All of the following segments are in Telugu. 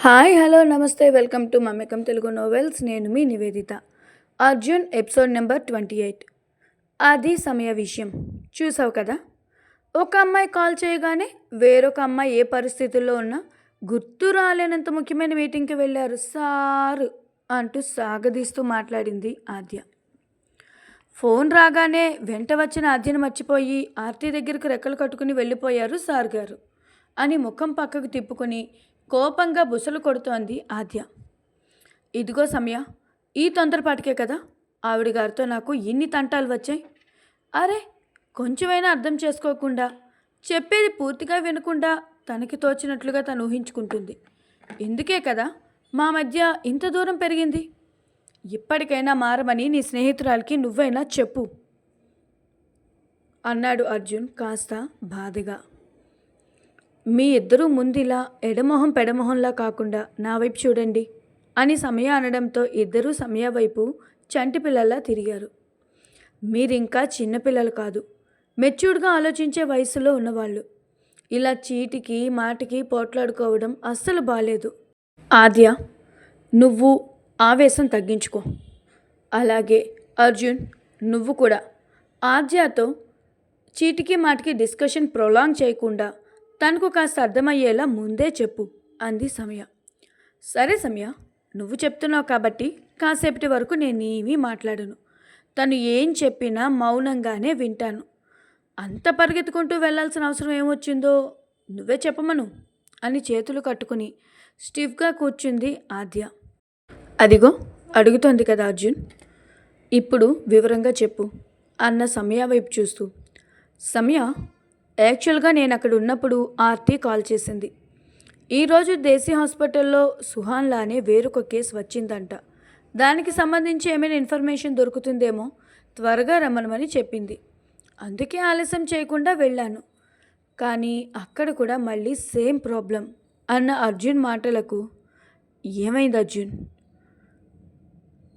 హాయ్ హలో నమస్తే వెల్కమ్ టు మమ్మకం తెలుగు నోవెల్స్. నేను మీ Nivedita. Arjun episode number twenty eight. అది సమయ విషయం. చూసావు కదా? ఒక అమ్మాయి కాల్ చేయగానే వేరొక అమ్మాయి ఏ పరిస్థితుల్లో ఉన్నా గుర్తు రాలేనంత ముఖ్యమైన మీటింగ్కి వెళ్ళారు. సారు అంటూ సాగదీస్తూ మాట్లాడింది ఆద్య. ఫోన్ రాగానే వెంట వచ్చిన ఆద్యను మర్చిపోయి ఆర్తి దగ్గరకు రెక్కలు కట్టుకుని వెళ్ళిపోయారు సార్ గారు అని ముఖం పక్కకు తిప్పుకొని కోపంగా బుసలు కొడుతోంది ఆద్య. ఇదిగో సమయ ఈ తొందరపాటికే కదా ఆవిడ గారితో నాకు ఇన్ని తంటాలు వచ్చాయి. అరే కొంచెమైనా అర్థం చేసుకోకుండా చెప్పేది పూర్తిగా వినకుండా తనకి తోచినట్లుగా తను ఊహించుకుంటుంది. ఎందుకే కదా మా మధ్య ఇంత దూరం పెరిగింది? ఇప్పటికైనా మారమని నీ స్నేహితురాలకి నువ్వైనా చెప్పు. అన్నాడు అర్జున్ కాస్త బాధగా. మీ ఇద్దరూ ముందిలా ఎడమొహం పెడమొహంలా కాకుండా నా వైపు చూడండి అని సమయ అనడంతో ఇద్దరూ సమయ వైపు చంటి పిల్లల్లా తిరిగారు. మీరింకా చిన్నపిల్లలు కాదు. మెచ్యూర్డ్గా ఆలోచించే వయసులో ఉన్నవాళ్ళు. ఇలా చీటికి మాటికి పోట్లాడుకోవడం అస్సలు బాలేదు. ఆద్య నువ్వు ఆవేశం తగ్గించుకో. అలాగే అర్జున్ నువ్వు కూడా. ఆద్యతో చీటికి మాటికి డిస్కషన్ ప్రొలాంగ్ చేయకుండా తనకు కాస్త అర్థమయ్యేలా ముందే చెప్పు అంది సమయ. సరే సమయ నువ్వు చెప్తున్నావు కాబట్టి కాసేపటి వరకు నేను మాట్లాడను. తను ఏం చెప్పినా మౌనంగానే వింటాను. అంత పరిగెత్తుకుంటూ వెళ్ళాల్సిన అవసరం ఏమొచ్చిందో నువ్వే చెప్పమను అని చేతులు కట్టుకుని స్టిఫ్గా కూర్చుంది ఆద్య. అదిగో అడుగుతోంది కదా అర్జున్. ఇప్పుడు వివరంగా చెప్పు అన్న సమయ వైపు చూస్తూ. సమయ యాక్చువల్గా నేను అక్కడ ఉన్నప్పుడు ఆర్తి కాల్ చేసింది. ఈరోజు దేశీ హాస్పిటల్లో సుహాన్లానే వేరొక కేసు వచ్చిందంట. దానికి సంబంధించి ఏమైనా ఇన్ఫర్మేషన్ దొరుకుతుందేమో త్వరగా రమ్మనమని చెప్పింది. అందుకే ఆలస్యం చేయకుండా వెళ్ళాను. కానీ అక్కడ కూడా మళ్ళీ సేమ్ ప్రాబ్లం అన్న అర్జున్ మాటలకు ఏమైంది అర్జున్?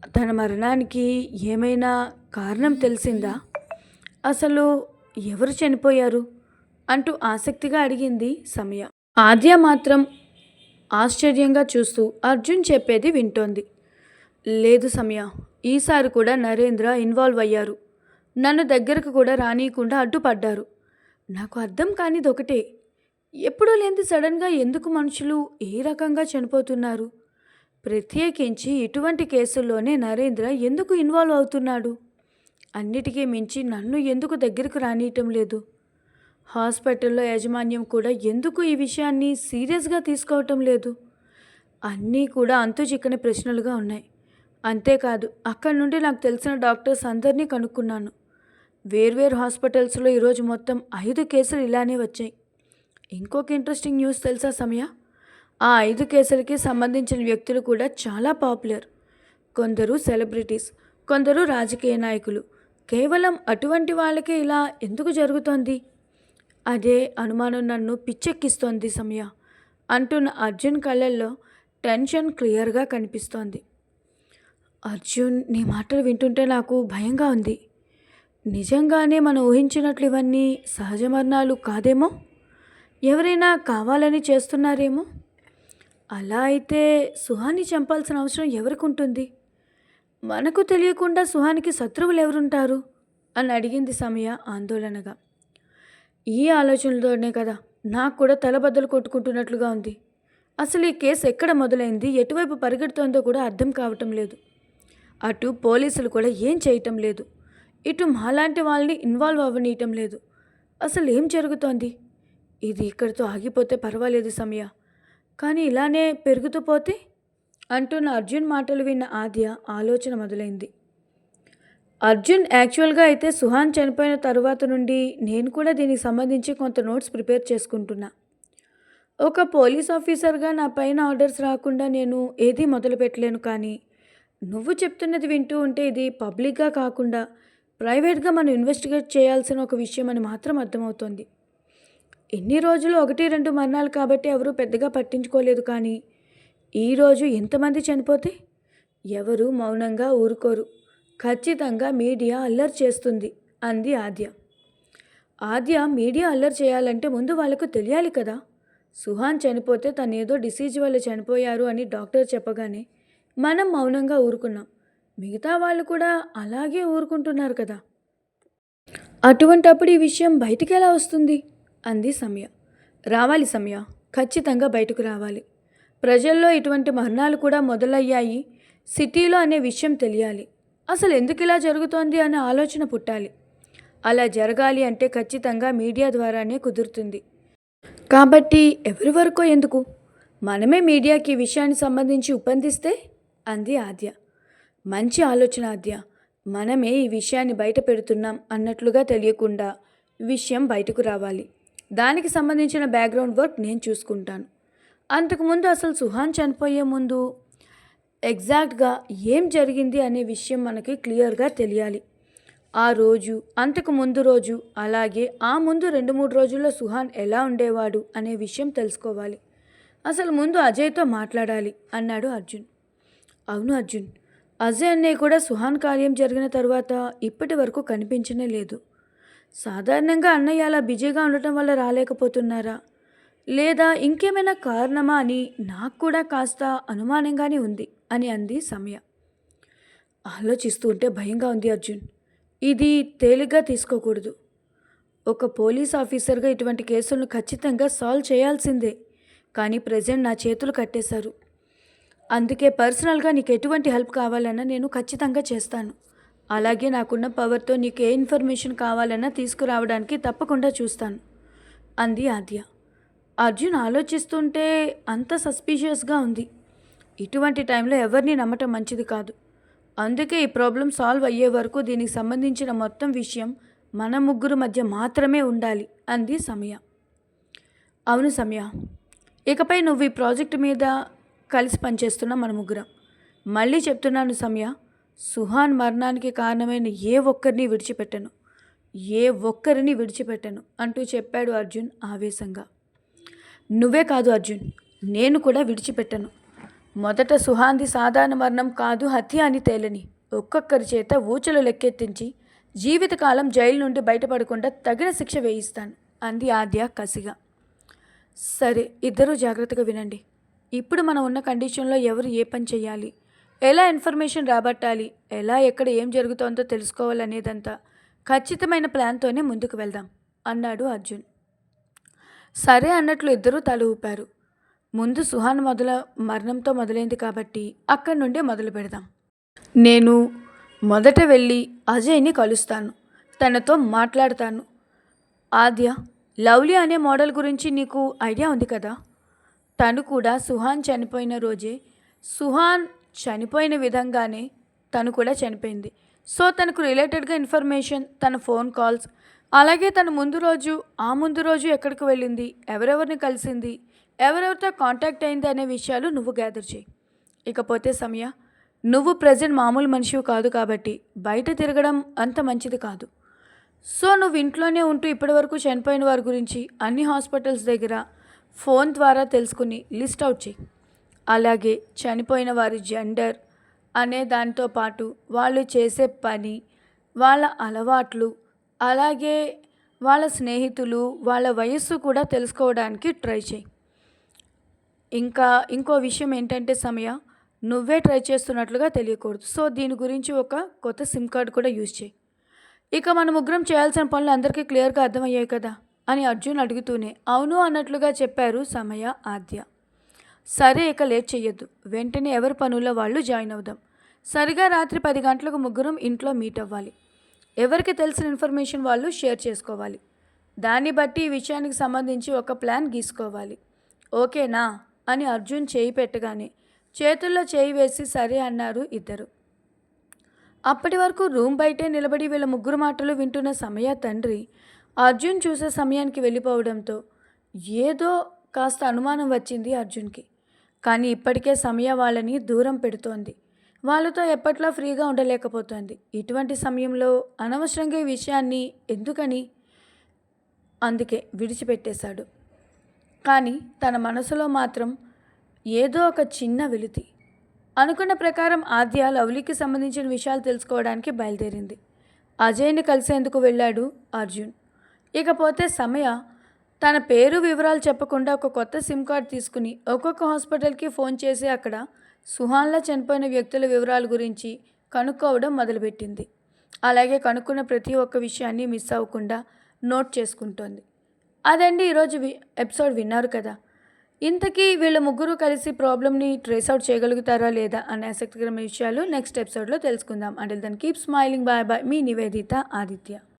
తన మరణానికి ఏమైనా కారణం తెలిసిందా? అసలు ఎవరు చనిపోయారు? అంటూ ఆసక్తిగా అడిగింది సమయ. ఆద్య మాత్రం ఆశ్చర్యంగా చూస్తూ అర్జున్ చెప్పేది వింటోంది. లేదు సమయ ఈసారి కూడా నరేంద్ర ఇన్వాల్వ్ అయ్యారు. నన్ను దగ్గరకు కూడా రానియకుండా అడ్డుపడ్డారు నాకు అర్థం కానిది ఒకటే. ఎప్పుడూ లేనిది సడన్గా ఎందుకు మనుషులు ఏ రకంగా చనిపోతున్నారు? ప్రత్యేకించి ఇటువంటి కేసుల్లోనే నరేంద్ర ఎందుకు ఇన్వాల్వ్ అవుతున్నాడు? అన్నిటికీ మించి నన్ను ఎందుకు దగ్గరకు రానియటం లేదు? హాస్పిటల్లో యాజమాన్యం కూడా ఎందుకు ఈ విషయాన్ని సీరియస్గా తీసుకోవటం లేదు? అన్నీ కూడా అంతు చిక్కని ప్రశ్నలుగా ఉన్నాయి. అంతేకాదు అక్కడి నుండి నాకు తెలిసిన డాక్టర్స్ అందరినీ కనుక్కున్నాను. వేర్వేరు హాస్పిటల్స్లో ఈరోజు మొత్తం ఐదు కేసులు ఇలానే వచ్చాయి. ఇంకొక ఇంట్రెస్టింగ్ న్యూస్ తెలుసా సమయ? ఆ ఐదు కేసులకి సంబంధించిన వ్యక్తులు కూడా చాలా పాపులర్. కొందరు సెలబ్రిటీస్ కొందరు రాజకీయ నాయకులు. కేవలం అటువంటి వాళ్ళకే ఇలా ఎందుకు జరుగుతోంది? అదే అనుమానం నన్ను పిచ్చెక్కిస్తోంది సమయ అంటున్న అర్జున్ కళ్ళల్లో టెన్షన్ క్లియర్గా కనిపిస్తోంది. అర్జున్ నీ మాటలు వింటుంటే నాకు భయంగా ఉంది. నిజంగానే మనం ఊహించినట్లు ఇవన్నీ సహజ మరణాలు కాదేమో? ఎవరైనా కావాలని చేస్తున్నారేమో? అలా అయితే సుహాన్ని చంపాల్సిన అవసరం ఎవరికి ఉంటుంది? మనకు తెలియకుండా సుహానికి శత్రువులు ఎవరుంటారు? అని అడిగింది సమయ ఆందోళనగా. ఈ ఆలోచనలతోనే కదా. నాకు కూడా తలబద్దలు కొట్టుకుంటున్నట్లుగా ఉంది. అసలు ఈ కేసు ఎక్కడ మొదలైంది? ఎటువైపు పరిగెడుతోందో కూడా అర్థం కావటం లేదు. అటు పోలీసులు కూడా ఏం చేయటం లేదు. ఇటు మాలాంటి వాళ్ళని ఇన్వాల్వ్ అవ్వనీయటం లేదు. అసలు ఏం జరుగుతోంది? ఇది ఇక్కడితో ఆగిపోతే పర్వాలేదు సమయ. కానీ ఇలానే పెరుగుతూ పోతే? అంటున్న అర్జున్ మాటలు విన్న ఆద్య ఆలోచన మొదలైంది. అర్జున్ యాక్చువల్గా అయితే సుహాన్ చనిపోయిన తరువాత నుండి నేను కూడా దీనికి సంబంధించి కొంత నోట్స్ ప్రిపేర్ చేసుకుంటున్నా. ఒక పోలీస్ ఆఫీసర్గా నా పైన ఆర్డర్స్ రాకుండా నేను ఏదీ మొదలు పెట్టలేను కానీ నువ్వు చెప్తున్నది వింటూ ఉంటే ఇది పబ్లిక్గా కాకుండా ప్రైవేట్గా మనం ఇన్వెస్టిగేట్ చేయాల్సిన ఒక విషయం అని మాత్రం అర్థమవుతోంది. ఎన్ని రోజులు ఒకటి రెండు మరణాలు కాబట్టి ఎవరు పెద్దగా పట్టించుకోలేదు కానీ ఈరోజు ఎంతమంది చనిపోతే? ఎవరు మౌనంగా ఊరుకోరు. ఖచ్చితంగా మీడియా అల్లరి చేస్తుంది అంది ఆద్య. ఆద్య మీడియా అల్లరి చేయాలంటే ముందు వాళ్ళకు తెలియాలి కదా. సుహాన్ చనిపోతే తనేదో డిసీజ్ వల్ల చనిపోయారు అని డాక్టర్ చెప్పగానే మనం మౌనంగా ఊరుకున్నాం. మిగతా వాళ్ళు కూడా అలాగే ఊరుకుంటున్నారు కదా. అటువంటప్పుడు ఈ విషయం బయటికి ఎలా వస్తుంది? అంది సమయ. రావాలి సమయ. ఖచ్చితంగా బయటకు రావాలి. ప్రజల్లో ఇటువంటి మరణాలు కూడా మొదలయ్యాయి. సిటీలో అనే విషయం తెలియాలి. అసలు ఎందుకు ఇలా జరుగుతోంది అనే ఆలోచన పుట్టాలి. అలా జరగాలి అంటే ఖచ్చితంగా మీడియా ద్వారానే కుదురుతుంది. కాబట్టి ఎవరి వరకో ఎందుకు? మనమే మీడియాకి విషయాన్ని సంబంధించి ఉపందిస్తే అంది ఆద్య. మంచి ఆలోచన ఆద్య. మనమే ఈ విషయాన్ని బయట పెడుతున్నాం అన్నట్లుగా తెలియకుండా విషయం బయటకు రావాలి. దానికి సంబంధించిన బ్యాక్గ్రౌండ్ వర్క్ నేను చూసుకుంటాను. అంతకుముందు అసలు సుహాన్ చనిపోయే ముందు ఎగ్జాక్ట్గా ఏం జరిగింది అనే విషయం మనకి క్లియర్గా తెలియాలి. ఆ రోజు అంతకు ముందు రోజు అలాగే ఆ ముందు రెండు మూడు రోజుల్లో సుహాన్ ఎలా ఉండేవాడు అనే విషయం తెలుసుకోవాలి. అసలు ముందు అజయ్తో మాట్లాడాలి అన్నాడు అర్జున్. అవును అర్జున్. అజయ్ అన్నయ్య కూడా సుహాన్ కార్యం జరిగిన తర్వాత ఇప్పటి వరకు కనిపించనే లేదు. సాధారణంగా అన్నయ్య అలా బిజీగా ఉండటం వల్ల రాలేకపోతున్నారా? లేదా ఇంకేమైనా కారణమా అని నాకు కూడా కాస్త అనుమానంగానే ఉంది. అని అంది సమయ. ఆలోచిస్తూ ఉంటే భయంగా ఉంది అర్జున్. ఇది తేలిగ్గా తీసుకోకూడదు. ఒక పోలీస్ ఆఫీసర్గా ఇటువంటి కేసులను ఖచ్చితంగా సాల్వ్ చేయాల్సిందే. కానీ ప్రజెంట్ నా చేతులు కట్టేశారు. అందుకే పర్సనల్గా నీకు ఎటువంటి హెల్ప్ కావాలన్నా నేను ఖచ్చితంగా చేస్తాను. అలాగే నాకున్న పవర్తో నీకు ఏ ఇన్ఫర్మేషన్ కావాలన్నా తీసుకురావడానికి తప్పకుండా చూస్తాను అంది ఆద్య. అర్జున్ ఆలోచిస్తుంటే అంత సస్పీషియస్గా ఉంది. ఇటువంటి టైంలో ఎవరిని నమ్మటం మంచిది కాదు. అందుకే ఈ ప్రాబ్లం సాల్వ్ అయ్యే వరకు దీనికి సంబంధించిన మొత్తం విషయం మన ముగ్గురు మధ్య మాత్రమే ఉండాలి అంది సమయ. అవును సమయ. ఇకపై నువ్వు ఈ ప్రాజెక్ట్ మీద కలిసి పనిచేస్తున్న మన ముగ్గురం. మళ్ళీ చెప్తున్నాను సమయ సుహాన్ మరణానికి కారణమైన ఏ ఒక్కరిని విడిచిపెట్టను. ఏ ఒక్కరిని విడిచిపెట్టను అంటూ చెప్పాడు అర్జున్ ఆవేశంగా. నువ్వే కాదు అర్జున్ నేను కూడా విడిచిపెట్టను. మొదట సుహాంది సాధారణ మరణం కాదు హత్య అని తేలని ఒక్కొక్కరి చేత ఊచలు లెక్కెత్తించి జీవితకాలం జైలు నుండి బయటపడకుండా తగిన శిక్ష వేయిస్తాను అంది ఆద్య కసిగా. సరే ఇద్దరూ జాగ్రత్తగా వినండి. ఇప్పుడు మనం ఉన్న కండిషన్లో ఎవరు ఏ పని చేయాలి? ఎలా ఇన్ఫర్మేషన్ రాబట్టాలి? ఎలా ఎక్కడ ఏం జరుగుతోందో తెలుసుకోవాలనేదంతా ఖచ్చితమైన ప్లాన్తోనే ముందుకు వెళ్దాం అన్నాడు అర్జున్. సరే అన్నట్లు ఇద్దరూ తల ఊపారు. ముందు సుహాన్ మొదల మరణంతో మొదలైంది కాబట్టి అక్కడి నుండే మొదలు పెడదాం. నేను మొదట వెళ్ళి అజయ్ని కలుస్తాను. తనతో మాట్లాడతాను. ఆద్య లవ్లీ అనే మోడల్ గురించి నీకు ఐడియా ఉంది కదా? తను కూడా సుహాన్ చనిపోయిన రోజే సుహాన్ చనిపోయిన విధంగానే తను కూడా చనిపోయింది. సో తనకు రిలేటెడ్గా ఇన్ఫర్మేషన్ తన ఫోన్ కాల్స్ అలాగే తను ముందు రోజు ఆ ముందు రోజు ఎక్కడికి వెళ్ళింది ఎవరెవరిని కలిసింది ఎవరెవరితో కాంటాక్ట్ అయింది అనే విషయాలు నువ్వు గ్యాదర్ చేయి. ఇకపోతే సమయ నువ్వు ప్రజెంట్ మామూలు మనిషివి కాదు కాబట్టి బయట తిరగడం అంత మంచిది కాదు. సో నువ్వు ఇంట్లోనే ఉంటూ ఇప్పటివరకు చనిపోయిన వారి గురించి అన్ని హాస్పిటల్స్ దగ్గర ఫోన్ ద్వారా తెలుసుకుని లిస్ట్ అవుట్ చేయి. అలాగే చనిపోయిన వారి జెండర్ అనే దానితో పాటు వాళ్ళు చేసే పని వాళ్ళ అలవాట్లు అలాగే వాళ్ళ స్నేహితులు వాళ్ళ వయస్సు కూడా తెలుసుకోవడానికి ట్రై చేయి. ఇంకా ఇంకో విషయం ఏంటంటే సమయ నువ్వే ట్రై చేస్తున్నట్లుగా తెలియకూడదు. సో దీని గురించి ఒక కొత్త సిమ్ కార్డ్ కూడా యూజ్ చేయి. ఇక మన ముగ్గురం చేయాల్సిన పనులు అందరికీ క్లియర్గా అర్థమయ్యాయి కదా అని అర్జున్ అడుగుతూనే అవును అన్నట్లుగా చెప్పారు సమయ ఆద్య. సరే ఇక లేట్ చెయ్యొద్దు. వెంటనే ఎవరి పనుల్లో వాళ్ళు జాయిన్ అవుదాం. సరిగా రాత్రి పది గంటలకు ముగ్గురం ఇంట్లో మీట్ అవ్వాలి. ఎవరికి తెలిసిన ఇన్ఫర్మేషన్ వాళ్ళు షేర్ చేసుకోవాలి. దాన్ని బట్టి ఈ విషయానికి సంబంధించి ఒక ప్లాన్ గీసుకోవాలి. ఓకేనా? అని అర్జున్ చేయి పెట్టగానే చేతుల్లో చేయి వేసి సరే అన్నారు ఇద్దరు. అప్పటి వరకు రూమ్ బయటే నిలబడి వీళ్ళ ముగ్గురు మాటలు వింటున్న సమయ తండ్రి అర్జున్ చూసే సమయానికి వెళ్ళిపోవడంతో ఏదో కాస్త అనుమానం వచ్చింది అర్జున్కి. కానీ ఇప్పటికే సమయ వాళ్ళని దూరం పెడుతోంది. వాళ్ళతో ఎప్పట్లో ఫ్రీగా ఉండలేకపోతోంది. ఇటువంటి సమయంలో అనవసరంగా ఈ విషయాన్ని ఎందుకని? అందుకే విడిచిపెట్టేశాడు. కానీ తన మనసులో మాత్రం ఏదో ఒక చిన్న వెలితి. అనుకున్న ప్రకారం ఆద్య లవ్లీకి సంబంధించిన విషయాలు తెలుసుకోవడానికి బయలుదేరింది. అజయ్ని కలిసేందుకు వెళ్ళాడు అర్జున్. ఇకపోతే సమయ తన పేరు వివరాలు చెప్పకుండా ఒక కొత్త సిమ్ కార్డ్ తీసుకుని ఒక్కొక్క హాస్పిటల్కి ఫోన్ చేసి అక్కడ సుహాన్లా చనిపోయిన వ్యక్తుల వివరాల గురించి కనుక్కోవడం మొదలుపెట్టింది. అలాగే కనుక్కున్న ప్రతి ఒక్క విషయాన్ని మిస్ అవ్వకుండా నోట్ చేసుకుంటోంది. అదండి ఈరోజు వి ఎపిసోడ్ విన్నారు కదా. ఇంతకీ వీళ్ళ ముగ్గురు కలిసి ప్రాబ్లమ్ని ట్రేస్ అవుట్ చేయగలుగుతారా లేదా అనే ఆసక్తికరమైన విషయాలు నెక్స్ట్ ఎపిసోడ్లో తెలుసుకుందాం. అంటే దాన్ని కీప్ స్మైలింగ్. Bye bye. మీ నివేదిత ఆదిత్య.